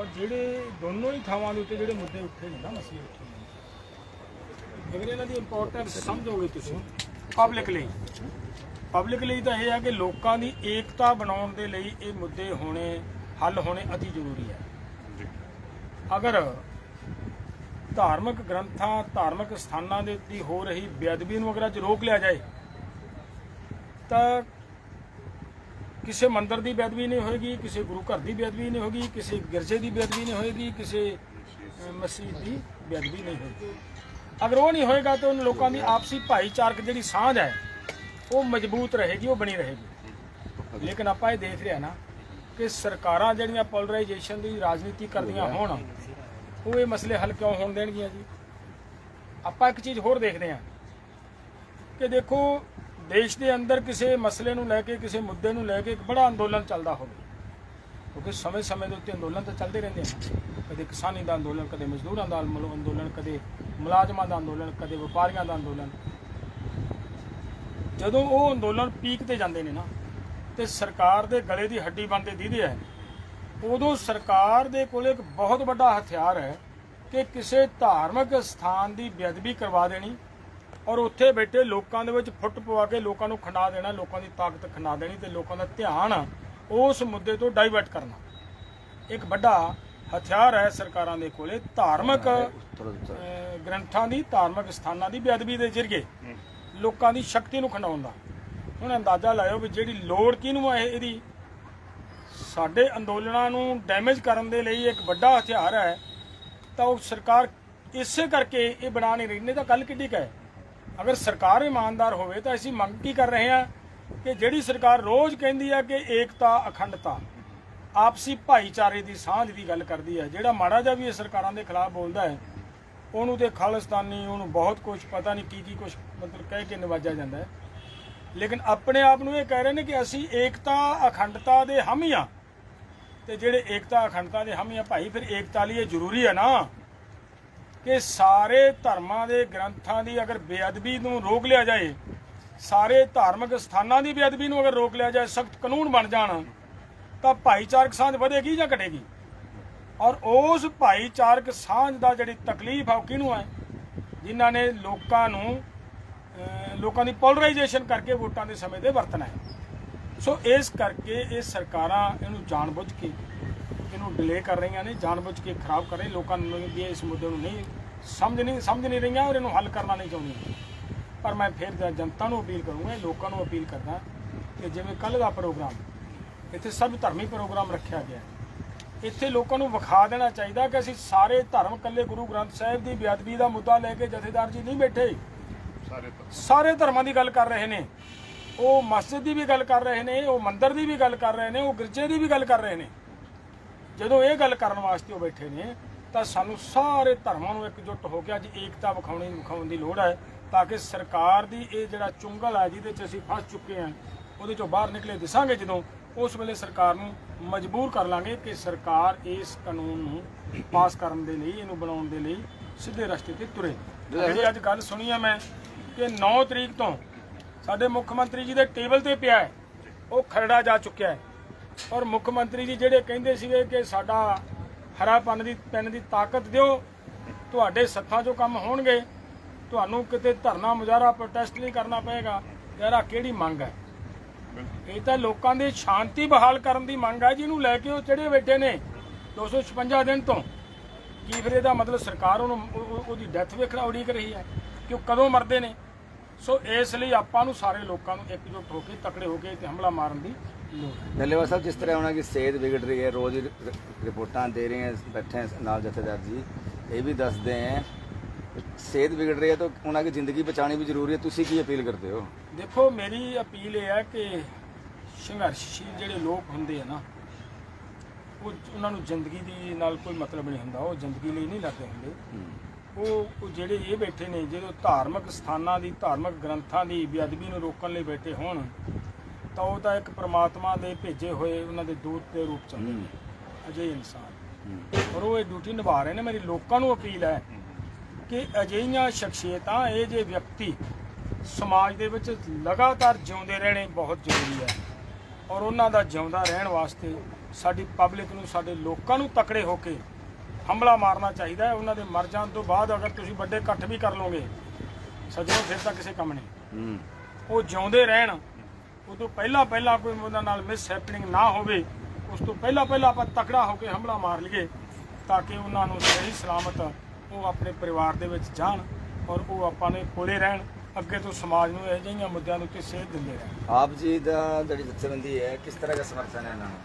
ਔਰ ਜਿਹੜੇ ਦੋਨੋਂ ਹੀ ਥਾਵਾਂ ਦੇ ਉੱਤੇ ਜਿਹੜੇ ਮੁੱਦੇ ਉੱਠੇ ਨੇ ਨਾ ਮਸਲੇ ਉੱਠੇ ਨੇ। ਅਗਰ ਇਹਨਾਂ ਦੀ ਇੰਪੋਰਟੈਂਸ ਸਮਝੋਗੇ ਤੁਸੀਂ ਪਬਲਿਕ ਲਈ। ਪਬਲਿਕ ਲਈ ਤਾਂ ਇਹ ਹੈ ਕਿ ਲੋਕਾਂ ਦੀ ਏਕਤਾ ਬਣਾਉਣ ਦੇ ਲਈ ਇਹ ਮੁੱਦੇ ਹੋਣੇ ਹੱਲ ਹੋਣੇ ਅਤੀ ਜ਼ਰੂਰੀ ਹੈ। ਅਗਰ ਧਾਰਮਿਕ ਗ੍ਰੰਥਾਂ ਧਾਰਮਿਕ ਸਥਾਨਾਂ ਦੇ ਉੱਤੇ ਹੋ ਰਹੀ ਬੇਅਦਬੀ ਨੂੰ ਅਗਰ ਅੱਜ ਰੋਕ ਲਿਆ ਜਾਏ ਤਾਂ ਕਿਸੇ ਮੰਦਿਰ ਦੀ ਬੇਅਦਬੀ ਨਹੀਂ ਹੋਏਗੀ ਕਿਸੇ ਗੁਰੂ ਘਰ ਦੀ ਬੇਅਦਬੀ ਨਹੀਂ ਹੋਏਗੀ ਕਿਸੇ ਗਿਰਜੇ ਦੀ ਬੇਅਦਬੀ ਨਹੀਂ ਹੋਏਗੀ ਕਿਸੇ ਮਸਜਿਦ ਦੀ ਬੇਅਦਬੀ ਨਹੀਂ ਹੋਏਗੀ। ਅਗਰ ਉਹ ਨਹੀਂ ਹੋਏਗਾ ਤਾਂ ਉਹਨਾਂ ਲੋਕਾਂ ਦੀ ਆਪਸੀ ਭਾਈਚਾਰਕ ਜਿਹੜੀ ਸਾਂਝ ਹੈ ਉਹ ਮਜ਼ਬੂਤ ਰਹੇਗੀ ਉਹ ਬਣੀ ਰਹੇਗੀ। ਲੇਕਿਨ ਆਪਾਂ ਇਹ ਦੇਖ ਰਿਹਾ ਨਾ ਕਿ ਸਰਕਾਰਾਂ ਜਿਹੜੀਆਂ ਪੋਲਰਾਈਜੇਸ਼ਨ ਦੀ ਰਾਜਨੀਤੀ ਕਰਦੀਆਂ ਹੋਣ ਉਹ ਇਹ ਮਸਲੇ ਹੱਲ ਕਿਉਂ ਹੋਣ ਦੇਣਗੀਆਂ ਜੀ? ਆਪਾਂ ਇੱਕ ਚੀਜ਼ ਹੋਰ ਦੇਖਦੇ ਹਾਂ ਕਿ ਦੇਖੋ ਦੇਸ਼ ਦੇ ਅੰਦਰ ਕਿਸੇ ਮਸਲੇ ਨੂੰ ਲੈ ਕੇ, ਕਿਸੇ ਮੁੱਦੇ ਨੂੰ ਲੈ ਕੇ ਇੱਕ ਬੜਾ ਅੰਦੋਲਨ ਚੱਲਦਾ ਹੋਵੇ। ਕਿਉਂਕਿ ਸਮੇਂ-ਸਮੇਂ ਦੇ ਉੱਤੇ ਅੰਦੋਲਨ ਤਾਂ ਚੱਲਦੇ ਰਹਿੰਦੇ ਹਨ। ਕਦੇ ਕਿਸਾਨੀ ਦਾ ਅੰਦੋਲਨ, ਕਦੇ ਮਜ਼ਦੂਰਾਂ ਦਾ ਅੰਦੋਲਨ ਕਦੇ ਮੁਲਾਜ਼ਮਾਂ ਦਾ ਅੰਦੋਲਨ, ਕਦੇ ਵਪਾਰੀਆਂ ਦਾ ਅੰਦੋਲਨ। ਜਦੋਂ ਉਹ ਅੰਦੋਲਨ ਪੀਕ ਤੇ ਜਾਂਦੇ ਨੇ ਨਾ, ਤੇ ਸਰਕਾਰ ਦੇ ਗਲੇ ਦੀ ਹੱਡੀ ਬਣਦੇ ਦੀਦੇ ਹੈ ਉਦੋਂ ਸਰਕਾਰ ਦੇ ਕੋਲ ਇੱਕ ਬਹੁਤ ਵੱਡਾ ਹਥਿਆਰ ਹੈ ਕਿ ਕਿਸੇ ਧਾਰਮਿਕ ਸਥਾਨ ਦੀ ਬੇਅਦਬੀ ਕਰਵਾ ਦੇਣੀ ਔਰ ਉੱਥੇ ਬੈਠੇ ਲੋਕਾਂ ਦੇ ਵਿੱਚ ਫੁੱਟ ਪਵਾ ਕੇ ਲੋਕਾਂ ਨੂੰ ਖੰਡਾ ਦੇਣਾ ਲੋਕਾਂ ਦੀ ਤਾਕਤ ਖੰਡਾ ਦੇਣੀ ਤੇ ਲੋਕਾਂ ਦਾ ਧਿਆਨ ਉਸ ਮੁੱਦੇ ਤੋਂ ਡਾਈਵਰਟ ਕਰਨਾ। ਇੱਕ ਵੱਡਾ ਹਥਿਆਰ ਹੈ ਸਰਕਾਰਾਂ ਦੇ ਕੋਲੇ ਧਾਰਮਿਕ ਗ੍ਰੰਥਾਂ ਦੀ ਧਾਰਮਿਕ ਸਥਾਨਾਂ ਦੀ ਬੇਅਦਬੀ ਦੇ ਜ਼ਰੀਏ ਲੋਕਾਂ ਦੀ ਸ਼ਕਤੀ ਨੂੰ ਖੰਡਾਉਣ ਦਾ। ਹੁਣ ਅੰਦਾਜ਼ਾ ਲਾਇਓ ਵੀ ਜਿਹੜੀ ਲੋੜ ਕਿਹਨੂੰ ਹੈ ਇਹਦੀ। ਸਾਡੇ ਅੰਦੋਲਨਾਂ ਨੂੰ ਡੈਮੇਜ ਕਰਨ ਦੇ ਲਈ ਇੱਕ ਵੱਡਾ ਹਥਿਆਰ ਹੈ ਤਾਂ ਉਹ ਸਰਕਾਰ ਇਸੇ ਕਰਕੇ ਇਹ ਬਣਾ ਨਹੀਂ ਰਹੀ ਨਹੀਂ ਤਾਂ ਕੱਲ ਕਿੱਡੀ ਕੁ ਹੈ। ਅਗਰ ਸਰਕਾਰ ਇਮਾਨਦਾਰ ਹੋਵੇ ਤਾਂ ਅਸੀਂ ਮੰਗ ਕੀ ਕਰ ਰਹੇ ਹਾਂ ਕਿ ਜਿਹੜੀ ਸਰਕਾਰ ਰੋਜ਼ ਕਹਿੰਦੀ ਆ ਕਿ ਏਕਤਾ, ਅਖੰਡਤਾ, ਆਪਸੀ ਭਾਈਚਾਰੇ ਦੀ ਸਾਂਝ ਦੀ ਗੱਲ ਕਰਦੀ ਹੈ ਜਿਹੜਾ ਮਾੜਾ ਜਿਹਾ ਵੀ ਇਹ ਸਰਕਾਰਾਂ ਦੇ ਖਿਲਾਫ ਬੋਲਦਾ ਹੈ, ਉਹਨੂੰ ਤੇ ਖਾਲਿਸਤਾਨੀ, ਉਹਨੂੰ ਬਹੁਤ ਕੁਝ ਪਤਾ ਨਹੀਂ ਕੀ ਕੀ ਕੁਝ ਮਤਲਬ ਕਹਿ ਕੇ ਨਵਾਜਿਆ ਜਾਂਦਾ ਹੈ। ਲੇਕਿਨ ਆਪਣੇ ਆਪ ਨੂੰ ਇਹ ਕਹਿ ਰਹੇ ਨੇ ਕਿ ਅਸੀਂ ਏਕਤਾ, ਅਖੰਡਤਾ ਦੇ ਹਾਮੀ ਹਾਂ ਤੇ ਜਿਹੜੇ ਏਕਤਾ, ਅਖੰਡਤਾ ਦੇ ਹਾਮੀ ਆ, ਭਾਈ ਫਿਰ ਏਕਤਾ ਲਈ ਇਹ ਜ਼ਰੂਰੀ ਹੈ ਨਾ। ਕਿ ਸਾਰੇ ਧਰਮਾਂ ਦੇ ਗ੍ਰੰਥਾਂ ਦੀ ਅਗਰ ਬੇਅਦਬੀ ਨੂੰ ਰੋਕ ਲਿਆ ਜਾਏ, ਸਾਰੇ ਧਾਰਮਿਕ ਸਥਾਨਾਂ ਦੀ ਬੇਅਦਬੀ ਨੂੰ ਅਗਰ ਰੋਕ ਲਿਆ ਜਾਏ, ਸਖਤ ਕਾਨੂੰਨ ਬਣ ਜਾਣ, ਤਾਂ ਭਾਈਚਾਰਕ ਸਾਂਝ ਵਧੇਗੀ ਜਾਂ ਘਟੇਗੀ? ਔਰ ਉਸ ਭਾਈਚਾਰਕ ਸਾਂਝ ਦਾ ਜਿਹੜੀ ਤਕਲੀਫ ਆ, ਉਹ ਕਿਹਨੂੰ ਹੈ ਜਿਨ੍ਹਾਂ ਨੇ ਲੋਕਾਂ ਨੂੰ ਲੋਕਾਂ ਦੀ ਪੋਲਰਾਈਜੇਸ਼ਨ ਕਰਕੇ ਵੋਟਾਂ ਦੇ ਸਮੇਂ ਤੇ ਵਰਤਣਾ ਹੈ। ਸੋ ਇਸ ਕਰਕੇ ਇਹ ਸਰਕਾਰਾਂ ਇਹਨੂੰ ਜਾਣਬੁੱਝ ਕੇ ਇਹਨੂੰ ਡਿਲੇ ਕਰ ਰਹੀਆਂ ਨੇ ਜਾਣਬੁੱਝ ਕੇ ਖਰਾਬ ਕਰ ਰਹੇ ਲੋਕਾਂ ਨੂੰ ਵੀ ਇਸ ਮੁੱਦੇ ਨੂੰ ਨਹੀਂ ਸਮਝ ਨਹੀਂ ਸਮਝ ਨਹੀਂ ਰਹੀਆਂ ਔਰ ਇਹਨੂੰ ਹੱਲ ਕਰਨਾ ਨਹੀਂ ਚਾਹੁੰਦੀਆਂ। ਪਰ ਮੈਂ ਫਿਰ ਜਨਤਾ ਨੂੰ ਅਪੀਲ ਕਰੂੰਗਾ ਲੋਕਾਂ ਨੂੰ ਅਪੀਲ ਕਰਦਾ ਕਿ ਜਿਵੇਂ ਕੱਲ ਦਾ ਪ੍ਰੋਗਰਾਮ ਇੱਥੇ ਸਭ ਧਰਮੀ ਪ੍ਰੋਗਰਾਮ ਰੱਖਿਆ ਗਿਆ। ਇੱਥੇ ਲੋਕਾਂ ਨੂੰ ਵਿਖਾ ਦੇਣਾ ਚਾਹੀਦਾ ਕਿ ਅਸੀਂ ਸਾਰੇ ਧਰਮ ਕੱਲੇ ਗੁਰੂ ਗ੍ਰੰਥ ਸਾਹਿਬ ਦੀ ਬੇਅਦਬੀ ਦਾ ਮੁੱਦਾ ਲੈ ਕੇ ਜਥੇਦਾਰ ਜੀ ਨਹੀਂ ਬੈਠੇ। ਸਾਰੇ ਧਰਮਾਂ ਦੀ ਗੱਲ ਕਰ ਰਹੇ ਨੇ। ਉਹ ਮਸਜਿਦ ਦੀ ਵੀ ਗੱਲ ਕਰ ਰਹੇ ਨੇ ਉਹ ਮੰਦਿਰ ਦੀ ਵੀ ਗੱਲ ਕਰ ਰਹੇ ਨੇ ਉਹ ਗਿਰਜੇ ਦੀ ਵੀ ਗੱਲ ਕਰ ਰਹੇ ਨੇ। ਜਦੋਂ ਇਹ ਗੱਲ ਕਰਨ ਵਾਸਤੇ ਉਹ ਬੈਠੇ ਨੇ, ਤਾਂ ਸਾਨੂੰ ਸਾਰੇ ਧਰਮਾਂ ਨੂੰ ਇਕਜੁੱਟ ਹੋ ਕੇ ਅੱਜ ਏਕਤਾ ਵਿਖਾਉਣੀ, ਵਿਖਾਉਣ ਦੀ ਲੋੜ ਹੈ, ਤਾਂ ਕਿ ਸਰਕਾਰ ਦੀ ਇਹ ਜਿਹੜਾ ਚੁੰਗਲ ਹੈ, ਜਿਹਦੇ 'ਚ ਅਸੀਂ ਫਸ ਚੁੱਕੇ ਹਾਂ, ਉਹਦੇ 'ਚੋਂ ਬਾਹਰ ਨਿਕਲੇ ਦਿਸਾਂਗੇ ਜਦੋਂ, ਉਸ ਵੇਲੇ ਸਰਕਾਰ ਨੂੰ ਮਜਬੂਰ ਕਰ ਲਾਂਗੇ ਕਿ ਸਰਕਾਰ ਇਸ ਕਾਨੂੰਨ ਨੂੰ ਪਾਸ ਕਰਨ ਦੇ ਲਈ, ਇਹਨੂੰ ਬਣਾਉਣ ਦੇ ਲਈ ਸਿੱਧੇ ਰਸਤੇ ਤੇ ਤੁਰੇ। ਜਿਹੜੀ ਅੱਜ ਗੱਲ ਸੁਣੀ ਹੈ ਮੈਂ ਕਿ 9 ਤਰੀਕ ਤੋਂ ਸਾਡੇ ਮੁੱਖ ਮੰਤਰੀ ਜੀ ਦੇ ਟੇਬਲ ਤੇ ਪਿਆ ਹੈ, ਉਹ ਖਰੜਾ ਜਾ ਚੁੱਕਿਆ ਹੈ। ਔਰ ਮੁੱਖ ਮੰਤਰੀ ਜੀ ਜਿਹੜੇ ਕਹਿੰਦੇ ਸੀਗੇ ਕਿ ਸਾਡਾ ਹਰਾ ਪੰਨ ਦੀ ਪੈਨ ਦੀ ਤਾਕਤ ਦਿਓ ਤੁਹਾਡੇ ਸੱਥਾਂ 'ਚੋਂ ਕੰਮ ਹੋਣਗੇ ਤੁਹਾਨੂੰ ਕਿਤੇ ਧਰਨਾ ਮੁਜ਼ਾਹਰਾ ਪ੍ਰੋਟੈਸਟ ਨਹੀਂ ਕਰਨਾ ਪਏਗਾ। ਯਾਰ ਕਿਹੜੀ ਮੰਗ ਹੈ? ਇਹ ਤਾਂ ਲੋਕਾਂ ਦੀ ਸ਼ਾਂਤੀ ਬਹਾਲ ਕਰਨ ਦੀ ਮੰਗ ਹੈ ਜਿਹਨੂੰ ਲੈ ਕੇ ਉਹ ਚੜੇ ਬੈਠੇ ਨੇ 256 ਦਿਨ ਤੋਂ। ਕੀ ਫਿਰ ਇਹਦਾ ਮਤਲਬ ਸਰਕਾਰ ਉਹਨੂੰ ਉਹ- ਉਹ- ਉਹਦੀ ਡੈਥ ਵੇਖਣਾ ਉਡੀਕ ਰਹੀ ਹੈ? ਕਿ ਉਹ ਕਦੋਂ ਮਰਦੇ ਨੇ? ਸੋ ਇਸ ਲਈ ਆਪਾਂ ਨੂੰ ਸਾਰੇ ਲੋਕਾਂ ਨੂੰ ਇਕਜੁੱਟ ਹੋ ਕੇ ਤਕੜੇ ਹੋ ਕੇ ਤੇ ਹਮਲਾ ਮਾਰਨ ਦੀ ਡੱਲੇਵਾ ਸਾਹਿਬ ਜਿਸ ਤਰ੍ਹਾਂ ਉਹਨਾਂ ਦੀ ਸਿਹਤ ਵਿਗੜ ਰਹੀ ਹੈ ਰੋਜ਼ ਰਿਪੋਰਟਾਂ ਦੇ ਰਹੇ ਹੈ ਬੈਠੇ ਹੈ ਨਾਲ ਜਥੇਦਾਰ ਜੀ ਇਹ ਵੀ ਦੱਸਦੇ ਹੈ ਸਿਹਤ ਵਿਗੜ ਰਹੀ ਹੈ ਤਾਂ ਉਹਨਾਂ ਦੀ ਜ਼ਿੰਦਗੀ ਬਚਾਣੀ ਵੀ ਜ਼ਰੂਰੀ ਹੈ। ਤੁਸੀਂ ਕੀ ਅਪੀਲ ਕਰਦੇ ਹੋ? ਦੇਖੋ ਮੇਰੀ ਅਪੀਲ ਇਹ ਹੈ ਕਿ ਸੰਘਰਸ਼ਸ਼ੀਲ ਜਿਹੜੇ ਲੋਕ ਹੁੰਦੇ ਆ ਨਾ ਉਹ ਉਹਨਾਂ ਨੂੰ ਜ਼ਿੰਦਗੀ ਦੀ ਨਾਲ ਕੋਈ ਮਤਲਬ ਨਹੀਂ ਹੁੰਦਾ ਉਹ ਜ਼ਿੰਦਗੀ ਲਈ ਨਹੀਂ ਲੜਦੇ ਹੁੰਦੇ। ਉਹ ਜਿਹੜੇ ਇਹ ਬੈਠੇ ਨੇ ਜਦੋਂ ਧਾਰਮਿਕ ਸਥਾਨਾਂ ਦੀ ਧਾਰਮਿਕ ਗ੍ਰੰਥਾਂ ਦੀ ਬੇਅਦਬੀ ਨੂੰ ਰੋਕਣ ਲਈ ਬੈਠੇ ਹੋਣ ਤਾਂ ਉਹ ਤਾਂ ਇੱਕ ਪ੍ਰਮਾਤਮਾ ਦੇ ਭੇਜੇ ਹੋਏ ਉਹਨਾਂ ਦੇ ਦੂਤ ਦੇ ਰੂਪ ਚ ਹੁੰਦੇ ਨੇ। ਅਜਿਹੇ ਇਨਸਾਨ। ਔਰ ਉਹ ਇਹ ਡਿਊਟੀ ਨਿਭਾ ਰਹੇ ਨੇ। ਮੇਰੀ ਲੋਕਾਂ ਨੂੰ ਅਪੀਲ ਹੈ ਕਿ ਅਜਿਹੀਆਂ ਸ਼ਖਸੀਅਤਾਂ ਇਹ ਜੇ ਵਿਅਕਤੀ ਸਮਾਜ ਦੇ ਵਿੱਚ ਲਗਾਤਾਰ ਜਿਉਂਦੇ ਰਹਿਣੇ ਬਹੁਤ ਜ਼ਰੂਰੀ ਹੈ ਔਰ ਉਹਨਾਂ ਦਾ ਜਿਉਂਦਾ ਰਹਿਣ ਵਾਸਤੇ ਸਾਡੀ ਪਬਲਿਕ ਨੂੰ ਸਾਡੇ ਲੋਕਾਂ ਨੂੰ ਤਕੜੇ ਹੋ ਕੇ ਹਮਲਾ ਮਾਰਨਾ ਚਾਹੀਦਾ ਹੈ। ਉਹਨਾਂ ਦੇ ਮਰ ਜਾਣ ਤੋਂ ਬਾਅਦ ਅਗਰ ਤੁਸੀਂ ਵੱਡੇ ਇਕੱਠ ਵੀ ਕਰ ਲਓਗੇ ਸੱਜਣੋ ਫਿਰ ਤਾਂ ਕਿਸੇ ਕੰਮ ਨਹੀਂ। ਉਹ ਜਿਉਂਦੇ ਰਹਿਣ ਉਹ ਪਹਿਲਾਂ ਪਹਿਲਾਂ ਕੋਈ ਉਹਨਾਂ ਨਾਲ ਮਿਸ ਹੈਪਨਿੰਗ ਨਾ ਹੋਵੇ, ਉਸ ਤੋਂ ਪਹਿਲਾਂ ਪਹਿਲਾਂ ਆਪਾਂ ਤਕੜਾ ਹੋ ਕੇ ਹਮਲਾ ਮਾਰ ਲਈਏ ਤਾਂ ਕਿ ਉਹਨਾਂ ਨੂੰ ਸਹੀ ਸਲਾਮਤ ਉਹ ਆਪਣੇ ਪਰਿਵਾਰ ਦੇ ਵਿੱਚ ਜਾਣ ਔਰ ਉਹ ਆਪਾਂ ਨੇ ਕੋਲੇ ਰਹਿਣ, ਅੱਗੇ ਤੋਂ ਸਮਾਜ ਨੂੰ ਇਹੋ ਜਿਹੀਆਂ ਮੁੱਦਿਆਂ ਦੇ ਉੱਤੇ ਸੇਧ ਦਿੰਦੇ ਰਹਿਣ। ਆਪ ਜੀ ਦਾ ਜਿਹੜੀ ਜਥੇਬੰਦੀ ਹੈ, ਕਿਸ ਤਰ੍ਹਾਂ ਦਾ ਸਮਰਥਨ ਹੈ ਇਹਨਾਂ ਨੂੰ?